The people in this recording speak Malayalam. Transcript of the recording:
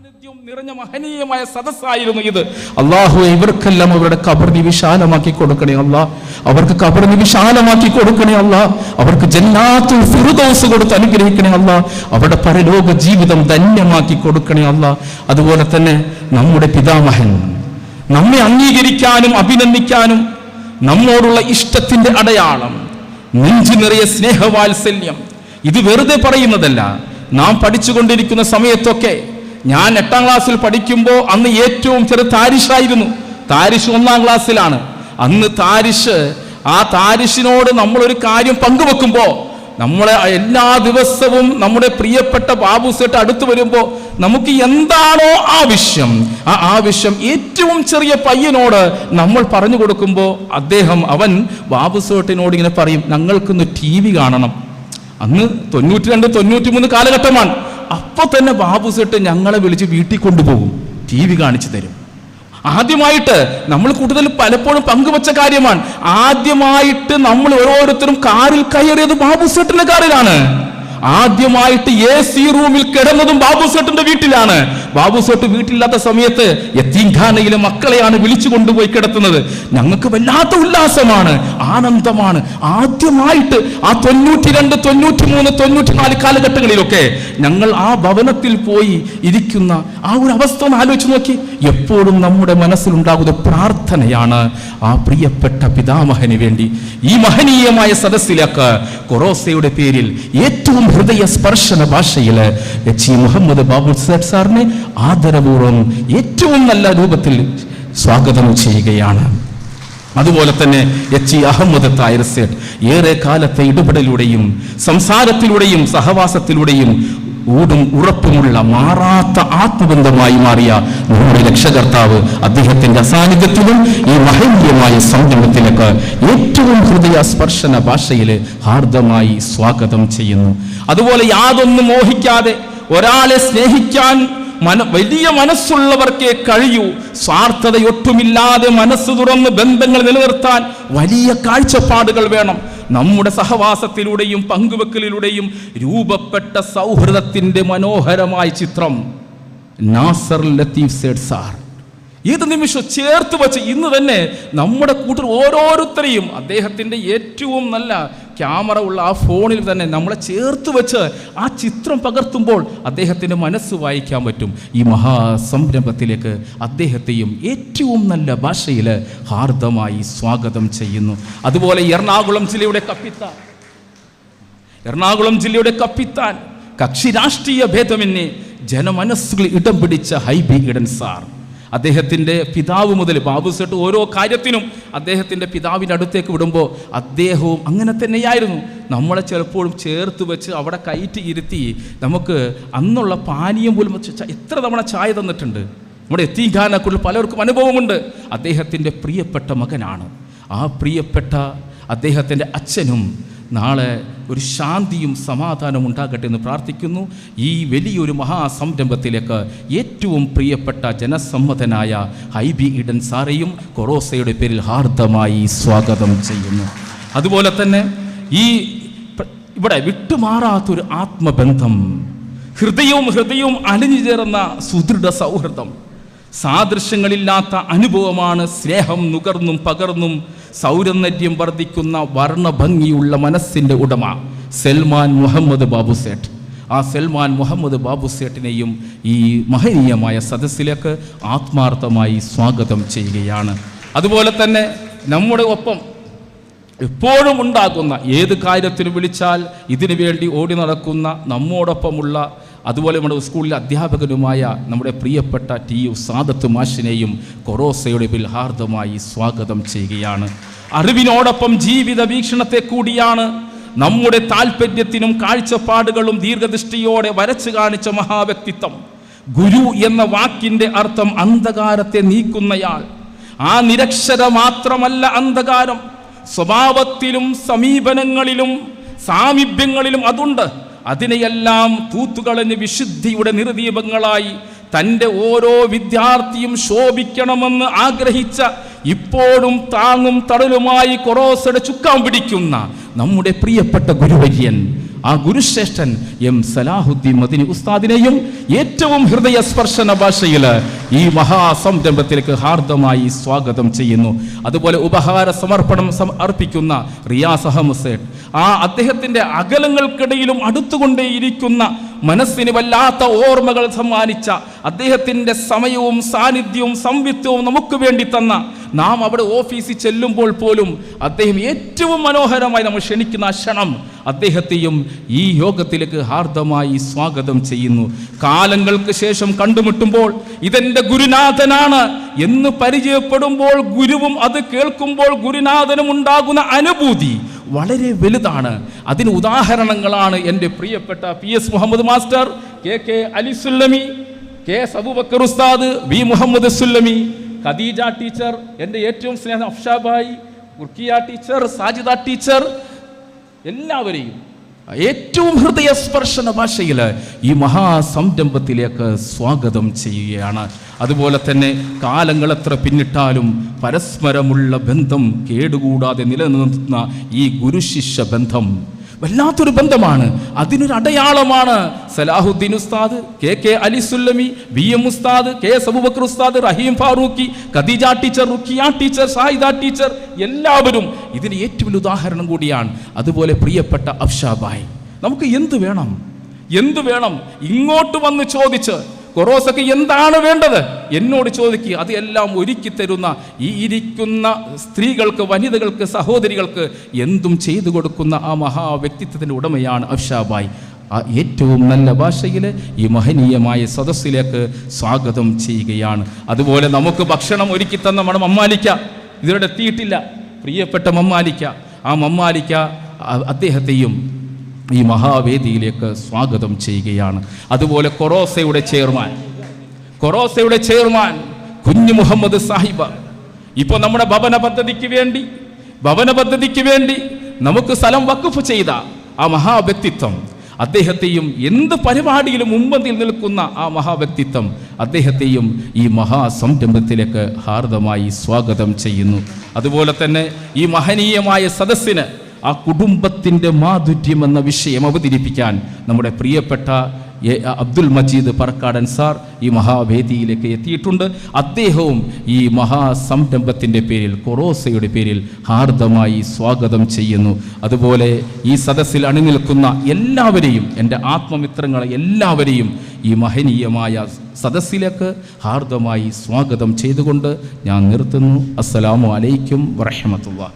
സാന്നിധ്യം നിറഞ്ഞ മഹനീയമായ സദസ്സായിരുന്നു ഇത്. അള്ളാഹു ഇവർക്കെല്ലാം അവരുടെ കബറി വിശാലമാക്കി കൊടുക്കണേ അല്ല. അവർക്ക് കബറി വിശാലമാക്കി കൊടുക്കണേ അല്ല. അവർക്ക് ജന്നാത്തുൽ ഫിറുദോസ് കൊടുത്ത് അനുഗ്രഹിക്കണേ അല്ല. അവരുടെ പരലോക ജീവിതം ധന്യമാക്കി കൊടുക്കണേ അല്ല. അതുപോലെ തന്നെ നമ്മുടെ പിതാമഹൻ നമ്മെ അംഗീകരിക്കാനും അഭിനന്ദിക്കാനും നമ്മോടുള്ള ഇഷ്ടത്തിന്റെ അടയാളം നെഞ്ചു നിറയെ സ്നേഹവാത്സല്യം. ഇത് വെറുതെ പറയുന്നതല്ല. നാം പഠിച്ചുകൊണ്ടിരിക്കുന്ന സമയത്തൊക്കെ ഞാൻ എട്ടാം ക്ലാസ്സിൽ പഠിക്കുമ്പോൾ അന്ന് ഏറ്റവും ചെറു താരിഷായിരുന്നു. താരിഷ് ഒന്നാം ക്ലാസ്സിലാണ്. അന്ന് താരിഷ് ആ താരിഷിനോട് നമ്മളൊരു കാര്യം പങ്കുവെക്കുമ്പോൾ നമ്മളെ എല്ലാ ദിവസവും നമ്മുടെ പ്രിയപ്പെട്ട ബാബു സെട്ട് അടുത്ത് വരുമ്പോൾ നമുക്ക് എന്താണോ ആവശ്യം ആ ആവശ്യം ഏറ്റവും ചെറിയ പയ്യനോട് നമ്മൾ പറഞ്ഞു കൊടുക്കുമ്പോൾ അദ്ദേഹം അവൻ ബാബു സേട്ടിനോട് ഇങ്ങനെ പറയും ഞങ്ങൾക്കൊന്ന് ടി വി കാണണം. അന്ന് തൊണ്ണൂറ്റി രണ്ട് തൊണ്ണൂറ്റി മൂന്ന് കാലഘട്ടമാണ്. അപ്പൊ തന്നെ ബാബു സെട്ട് ഞങ്ങളെ വിളിച്ച് വീട്ടിൽ കൊണ്ടുപോകും. ടി വി കാണിച്ചു തരും. ആദ്യമായിട്ട് നമ്മൾ കൂടുതൽ പലപ്പോഴും പങ്കുവച്ച കാര്യമാണ്. ആദ്യമായിട്ട് നമ്മൾ ഓരോരുത്തരും കാറിൽ കയറിയത് ബാബു സെട്ടിന്റെ കാറിലാണ്. ആദ്യമായിട്ട് എ സി റൂമിൽ കിടന്നതും ബാബു സേട്ടിന്റെ വീട്ടിലാണ്. ബാബു സേട്ട് വീട്ടിലില്ലാത്ത സമയത്ത് യത്തീംഖാനയിലെ മക്കളെയാണ് വിളിച്ചു കൊണ്ടുപോയി കിടത്തുന്നത്. ഞങ്ങൾക്ക് വല്ലാത്ത ഉല്ലാസമാണ് ആനന്ദമാണ്. ആദ്യമായിട്ട് ആ തൊണ്ണൂറ്റി രണ്ട് തൊണ്ണൂറ്റി മൂന്ന് തൊണ്ണൂറ്റി നാല് കാലഘട്ടങ്ങളിലൊക്കെ ഞങ്ങൾ ആ ഭവനത്തിൽ പോയി ഇരിക്കുന്ന ആ ഒരു അവസ്ഥ ഒന്ന് ആലോചിച്ച് നോക്കി. എപ്പോഴും നമ്മുടെ മനസ്സിലുണ്ടാകുന്ന പ്രാർത്ഥനയാണ് ആ പ്രിയപ്പെട്ട പിതാമഹന് വേണ്ടി. ഈ മഹനീയമായ സദസ്സിലൊക്കെ കൊറോസയുടെ പേരിൽ ഏറ്റവും ഹൃദയ സ്പർശന ഭാഷയിൽ എച്ച് ഇ മുഹമ്മദ് ബാബു സാബ് സാറിനെ ആദരപൂർവം ഏറ്റവും നല്ല രൂപത്തിൽ സ്വാഗതം ചെയ്യുകയാണ്. അതുപോലെ തന്നെ എച്ച് ഇ അഹമ്മദ് തായർ സേട്ട് ഏറെ കാലത്തെ ഇടപെടലൂടെയും സംസാരത്തിലൂടെയും സഹവാസത്തിലൂടെയും ഊടും ഉറപ്പുമുള്ള മാറാത്ത ആത്മബന്ധമായി മാറിയ നമ്മുടെ രക്ഷകർത്താവ് അദ്ദേഹത്തിന്റെ സാന്നിധ്യത്തിലും ഈ മഹനീയമായ സംരംഭത്തിലേക്ക് ഏറ്റവും ഹൃദയ സ്പർശന ഭാഷയിൽ ഹാർദമായി സ്വാഗതം ചെയ്യുന്നു. അതുപോലെ യാതൊന്നും മോഹിക്കാതെ ഒരാളെ സ്നേഹിക്കാൻ മന വലിയ മനസ്സുള്ളവർക്കേ കഴിയൂ. സ്വാർത്ഥതയൊട്ടുമില്ലാതെ മനസ്സ് തുറന്ന് ബന്ധങ്ങൾ നിലനിർത്താൻ വലിയ കാഴ്ചപ്പാടുകൾ വേണം. നമ്മുടെ സഹവാസത്തിലൂടെയും പങ്കുവെക്കലിലൂടെയും രൂപപ്പെട്ട സൗഹൃദത്തിന്റെ മനോഹരമായ ചിത്രം നാസർ ലത്തീഫ് സേഡ് സാർ. ഏത് നിമിഷം ചേർത്ത് വച്ച് ഇന്ന് തന്നെ നമ്മുടെ കൂട്ടർ ഓരോരുത്തരെയും അദ്ദേഹത്തിന്റെ ഏറ്റവും നല്ല ക്യാമറ ഉള്ള ആ ഫോണിൽ തന്നെ നമ്മളെ ചേർത്ത് വെച്ച് ആ ചിത്രം പകർത്തുമ്പോൾ അദ്ദേഹത്തിന്റെ മനസ്സ് വായിക്കാൻ പറ്റും. ഈ മഹാസംരംഭത്തിലേക്ക് അദ്ദേഹത്തെയും ഏറ്റവും നല്ല ഭാഷയിൽ ഹാർദമായി സ്വാഗതം ചെയ്യുന്നു. അതുപോലെ എറണാകുളം ജില്ലയുടെ കപ്പിത്താൻ. എറണാകുളം ജില്ലയുടെ കപ്പിത്താൻ. കക്ഷി രാഷ്ട്രീയ ഭേദമെന്നെ ജനമനസ്സുകളിൽ ഇടം പിടിച്ച ഹൈബി ഇടൻ സാർ. അദ്ദേഹത്തിന്റെ പിതാവ് മുതൽ ബാബു സെട്ട് ഓരോ കാര്യത്തിനും അദ്ദേഹത്തിന്റെ പിതാവിന്റെ അടുത്തേക്ക് വിടുമ്പോൾ അദ്ദേഹവും അങ്ങനെ തന്നെയായിരുന്നു. നമ്മളെ ചിലപ്പോഴും ചേർത്ത് വെച്ച് അവിടെ കയറ്റി ഇരുത്തി നമുക്ക് അന്നുള്ള പാനീയം പോലും എത്ര തവണ ചായ തന്നിട്ടുണ്ട്. നമ്മുടെ എത്തിഖാനെക്കുറിച്ച് പലർക്കും അനുഭവമുണ്ട്. അദ്ദേഹത്തിന്റെ പ്രിയപ്പെട്ട മകനാണ്. ആ പ്രിയപ്പെട്ട അദ്ദേഹത്തിന്റെ അച്ഛനും നാളെ ഒരു ശാന്തിയും സമാധാനവും ഉണ്ടാകട്ടെ എന്ന് പ്രാർത്ഥിക്കുന്നു. ഈ വലിയൊരു മഹാസംരംഭത്തിലേക്ക് ഏറ്റവും പ്രിയപ്പെട്ട ജനസമ്മതനായ ഹൈബി ഇഡൻ സാറേയും കൊറോസയുടെ പേരിൽ ഹാർദമായി സ്വാഗതം ചെയ്യുന്നു. അതുപോലെ തന്നെ ഈ ഇവിടെ വിട്ടുമാറാത്തൊരു ആത്മബന്ധം ഹൃദയവും ഹൃദയവും അലിഞ്ഞു ചേർന്ന സുദൃഢ സൗഹൃദം സാദൃശ്യങ്ങളില്ലാത്ത അനുഭവമാണ് സ്നേഹം നുകർന്നും പകർന്നും സൗരന്ദര്യം വർദ്ധിക്കുന്ന വർണഭംഗിയുള്ള മനസ്സിന്റെ ഉടമ സൽമാൻ മുഹമ്മദ് ബാബു ആ സൽമാൻ മുഹമ്മദ് ബാബു സേട്ടിനെയും ഈ മഹനീയമായ സദസ്സിലേക്ക് ആത്മാർത്ഥമായി സ്വാഗതം ചെയ്യുകയാണ്. അതുപോലെ തന്നെ നമ്മുടെ ഒപ്പം എപ്പോഴും ഉണ്ടാകുന്ന ഏത് കാര്യത്തിന് വിളിച്ചാൽ ഇതിനു വേണ്ടി ഓടി നടക്കുന്ന നമ്മോടൊപ്പമുള്ള അതുപോലെ നമ്മുടെ സ്കൂളിലെ അധ്യാപകനുമായ നമ്മുടെ പ്രിയപ്പെട്ട ടി യു സാദത്ത് മാഷിനെയും കൊറോസയുടെ ബിൽഹാർദമായി സ്വാഗതം ചെയ്യുകയാണ്. അറിവിനോടൊപ്പം ജീവിത വീക്ഷണത്തെ കൂടിയാണ്. നമ്മുടെ താല്പര്യത്തിനും കാഴ്ചപ്പാടുകളും ദീർഘദൃഷ്ടിയോടെ വരച്ചു കാണിച്ച മഹാവ്യക്തിത്വം. ഗുരു എന്ന വാക്കിന്റെ അർത്ഥം അന്ധകാരത്തെ നീക്കുന്നയാൾ. ആ നിരക്ഷര മാത്രമല്ല അന്ധകാരം. സ്വഭാവത്തിലും സമീപനങ്ങളിലും സാമീപ്യങ്ങളിലും അതുണ്ട്. അതിനെയെല്ലാം തൂത്തുകളഞ്ഞ് വിശുദ്ധിയുടെ നിർദീപങ്ങളായി തന്റെ ഓരോ വിദ്യാർത്ഥിയും ശോഭിക്കണമെന്ന് ആഗ്രഹിച്ച ഇപ്പോഴും താങ്ങും തടലുമായി കൊറോസയുടെ ചുക്കാൻ പിടിക്കുന്ന നമ്മുടെ പ്രിയപ്പെട്ട ഗുരുവര്യൻ ആ ഗുരുശ്രേഷ്ഠൻ എം സലാഹുദ്ദീൻ മദിനി ഉസ്താദിനെയും ഏറ്റവും ഹൃദയസ്പർശന ഭാഷയിൽ ഈ മഹാസംരംഭത്തിലേക്ക് ഹാർദമായി സ്വാഗതം ചെയ്യുന്നു. അതുപോലെ ഉപഹാര സമർപ്പണം സമർപ്പിക്കുന്ന റിയാസ് അഹമ്മദ് അഹമ്മസേട്ട് ആ അദ്ദേഹത്തിന്റെ അകലങ്ങൾക്കിടയിലും അടുത്തുകൊണ്ടേയിരിക്കുന്ന മനസ്സിന് വല്ലാത്ത ഓർമ്മകൾ സമ്മാനിച്ച അദ്ദേഹത്തിന്റെ സമയവും സാന്നിധ്യവും സംവിത്വവും നമുക്ക് വേണ്ടി തന്ന നാം അവിടെ ഓഫീസിൽ ചെല്ലുമ്പോൾ പോലും അദ്ദേഹം ഏറ്റവും മനോഹരമായി നമ്മൾ ക്ഷണിക്കുന്ന ക്ഷണം അദ്ദേഹത്തെയും ഈ യോഗത്തിലേക്ക് ഹാർദമായി സ്വാഗതം ചെയ്യുന്നു. കാലങ്ങൾക്ക് ശേഷം കണ്ടുമുട്ടുമ്പോൾ ഇതെന്റെ ഗുരുനാഥനാണ് എന്ന് പരിചയപ്പെടുമ്പോൾ ഗുരുവും അത് കേൾക്കുമ്പോൾ ഗുരുനാഥനും ഉണ്ടാകുന്ന അനുഭൂതി വളരെ വലുതാണ്. അതിന് ഉദാഹരണങ്ങളാണ് എന്റെ പ്രിയപ്പെട്ട P S Muhammad master K K Ali Sullami K S Abubakar Ustad V Muhammad Sullami Khadija teacher എന്റെ ഏറ്റവും സ്നേഹം അഫ്ഷാബായി ഉർക്കിയ ടീച്ചർ സാജിദ ടീച്ചർ എല്ലാവരെയും ഏറ്റവും ഹൃദയസ്പർശന ഭാഷയിൽ ഈ മഹാസംരംഭത്തിലേക്ക് സ്വാഗതം ചെയ്യുകയാണ്. അതുപോലെ തന്നെ കാലങ്ങൾ എത്ര പിന്നിട്ടാലും പരസ്പരമുള്ള ബന്ധം കേടുകൂടാതെ നിലനിർത്തുന്ന ഈ ഗുരുശിഷ്യ ബന്ധം വല്ലാത്തൊരു ബന്ധമാണ്. അതിനൊരു അടയാളമാണ്. Salahuddin Ustad K K Ali Sullami B M Ustad K S Abubakar Ustad Rahim Farooqui Khadija teacher Rukiya teacher Shahida teacher എല്ലാവരും ഇതിന് ഏറ്റവും വലിയ ഉദാഹരണം കൂടിയാണ്. അതുപോലെ പ്രിയപ്പെട്ട അഫ്ഷാബായി നമുക്ക് എന്ത് വേണം? എന്ത് വേണം? ഇങ്ങോട്ട് വന്ന് ചോദിച്ച് കൊറോസക്ക് എന്താണ് വേണ്ടത്? എന്നോട് ചോദിക്കുക അത് എല്ലാം ഒരുക്കി തരുന്ന ഈ ഇരിക്കുന്ന സ്ത്രീകൾക്ക് വനിതകൾക്ക് സഹോദരികൾക്ക് എന്തും ചെയ്തു കൊടുക്കുന്ന ആ മഹാ വ്യക്തിത്വത്തിന്റെ ഉടമയാണ് അഫ്ഷാബായി. ആ ഏറ്റവും നല്ല ഭാഷയിൽ ഈ മഹനീയമായ സദസ്സിലേക്ക് സ്വാഗതം ചെയ്യുകയാണ്. അതുപോലെ നമുക്ക് ഭക്ഷണം ഒരുക്കി തന്ന നമ്മുടെ മമ്മാലിക്ക ഇതിലൂടെ എത്തിയിട്ടില്ല പ്രിയപ്പെട്ട മമ്മാലിക്ക. ആ മമ്മാലിക്ക അദ്ദേഹത്തെയും ഈ മഹാവേദിയിലേക്ക് സ്വാഗതം ചെയ്യുകയാണ്. അതുപോലെ കൊറോസയുടെ ചെയർമാൻ കൊറോസയുടെ ചെയർമാൻ കുഞ്ഞു മുഹമ്മദ് സാഹിബ്. ഇപ്പോൾ നമ്മുടെ ഭവന പദ്ധതിക്ക് വേണ്ടി ഭവന പദ്ധതിക്ക് വേണ്ടി നമുക്ക് സ്ഥലം വക്കുഫ് ചെയ്ത ആ മഹാവ്യക്തിത്വം അദ്ദേഹത്തെയും എന്ത് പരിപാടിയിലും മുമ്പന്തിൽ നിൽക്കുന്ന ആ മഹാവ്യക്തിത്വം അദ്ദേഹത്തെയും ഈ മഹാസംരംഭത്തിലേക്ക് ഹാർദമായി സ്വാഗതം ചെയ്യുന്നു. അതുപോലെ തന്നെ ഈ മഹനീയമായ സദസ്സിന് ആ കുടുംബത്തിന്റെ മാധുര്യം എന്ന വിഷയം അവതരിപ്പിക്കാൻ നമ്മുടെ പ്രിയപ്പെട്ട. അബ്ദുൽ മജീദ് പറക്കാടൻ സാർ ഈ മഹാവേദിയിലേക്ക് എത്തിയിട്ടുണ്ട്. അദ്ദേഹവും ഈ മഹാസംരംഭത്തിന്റെ പേരിൽ കൊറോസയുടെ പേരിൽ ഹാർദമായി സ്വാഗതം ചെയ്യുന്നു. അതുപോലെ ഈ സദസ്സിൽ അണിനിൽക്കുന്ന എല്ലാവരെയും എന്റെ ആത്മമിത്രങ്ങളെ എല്ലാവരെയും ഈ മഹനീയമായ സദസ്സിലേക്ക് ഹാർദമായി സ്വാഗതം ചെയ്തുകൊണ്ട് ഞാൻ നിർത്തുന്നു. അസ്സലാമു അലൈക്കും വറഹമത്തുള്ള